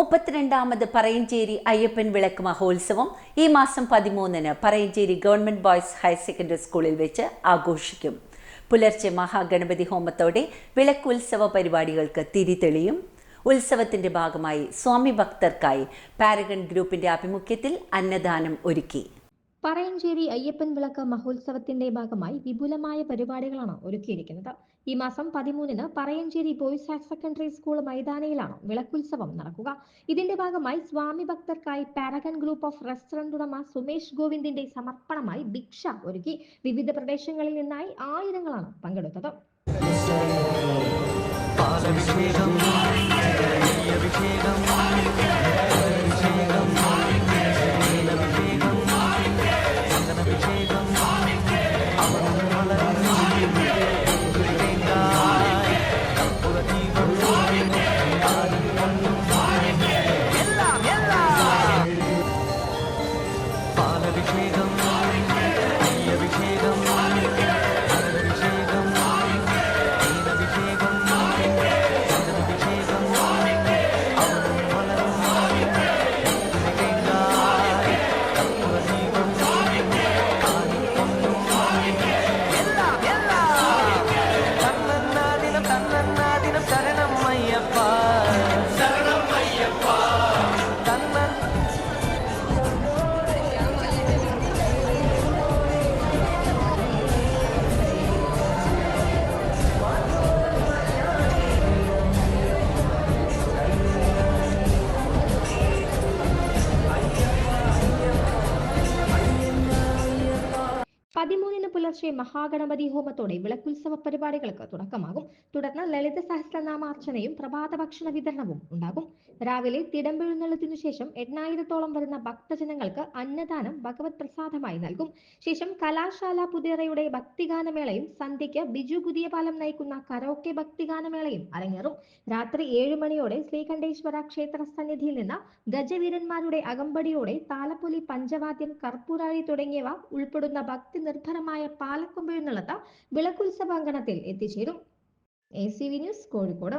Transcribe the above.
മുപ്പത്തിരണ്ടാമത് പറയഞ്ചേരി അയ്യപ്പൻ വിളക്ക് മഹോത്സവം ഈ മാസം പതിമൂന്നിന് Parayanchery government boys higher secondary സ്കൂളിൽ വെച്ച് ആഘോഷിക്കും. പുലർച്ചെ മഹാഗണപതി ഹോമത്തോടെ വിളക്ക് വിളക്കുത്സവ പരിപാടികൾക്ക് തിരിതെളിയും. ഉത്സവത്തിന്റെ ഭാഗമായി സ്വാമി ഭക്തർക്കായി പാരഗൺ ഗ്രൂപ്പിന്റെ ആഭിമുഖ്യത്തിൽ അന്നദാനം ഒരുക്കി. പറയഞ്ചേരി അയ്യപ്പൻ വിളക്ക് മഹോത്സവത്തിന്റെ ഭാഗമായി വിപുലമായ പരിപാടികളാണ് ഒരുക്കിയിരിക്കുന്നത്. ഈ മാസം പതിമൂന്നിന് Parayancheri boys higher secondary school മൈതാനിയിലാണ് വിളക്കുത്സവം നടക്കുക. ഇതിന്റെ ഭാഗമായി സ്വാമി ഭക്തർക്കായി പാരഗൺ ഗ്രൂപ്പ് ഓഫ് റെസ്റ്റോറന്റ് ഉടമ സുമേഷ് ഗോവിന്ദിന്റെ സമർപ്പണമായി ഭിക്ഷ ഒരുക്കി വിവിധ പ്രദേശങ്ങളിൽ നിന്നായി ആയിരങ്ങളാണ് പങ്കെടുത്തത്. 会更 പതിമൂന്നിന് പുലർച്ചെ മഹാഗണപതി ഹോമത്തോടെ വിളക്കുത്സവ പരിപാടികൾക്ക് തുടക്കമാകും. തുടർന്ന് ലളിത സഹസ്രനാമാർച്ചനയും പ്രഭാത ഭക്ഷണ വിതരണവും ഉണ്ടാകും. രാവിലെ തിടമ്പെഴുന്നള്ളത്തിനു ശേഷം എണ്ണായിരത്തോളം വരുന്ന ഭക്തജനങ്ങൾക്ക് അന്നദാനം ഭഗവത് പ്രസാദമായി നൽകും. ശേഷം കലാശാല പുതിയറയുടെ ഭക്തിഗാനമേളയും സന്ധ്യയ്ക്ക് ബിജു പുതിയപാലം നയിക്കുന്ന കരോക്കെ ഭക്തിഗാനമേളയും അരങ്ങേറും. രാത്രി ഏഴു മണിയോടെ ശ്രീകണ്ഠേശ്വര ക്ഷേത്ര സന്നിധിയിൽ നിന്ന് ഗജവീരന്മാരുടെ അകമ്പടിയോടെ താലപ്പൊലി പഞ്ചവാദ്യം കർപ്പൂരാഴി തുടങ്ങിയവ ഉൾപ്പെടുന്ന ഭക്തി നിർഭരമായ പാലക്കൊമ്പെഴുന്നള്ളത്ത് വിളക്കുത്സവാങ്കണത്തിൽ എത്തിച്ചേരും. A C V news Kozhikode.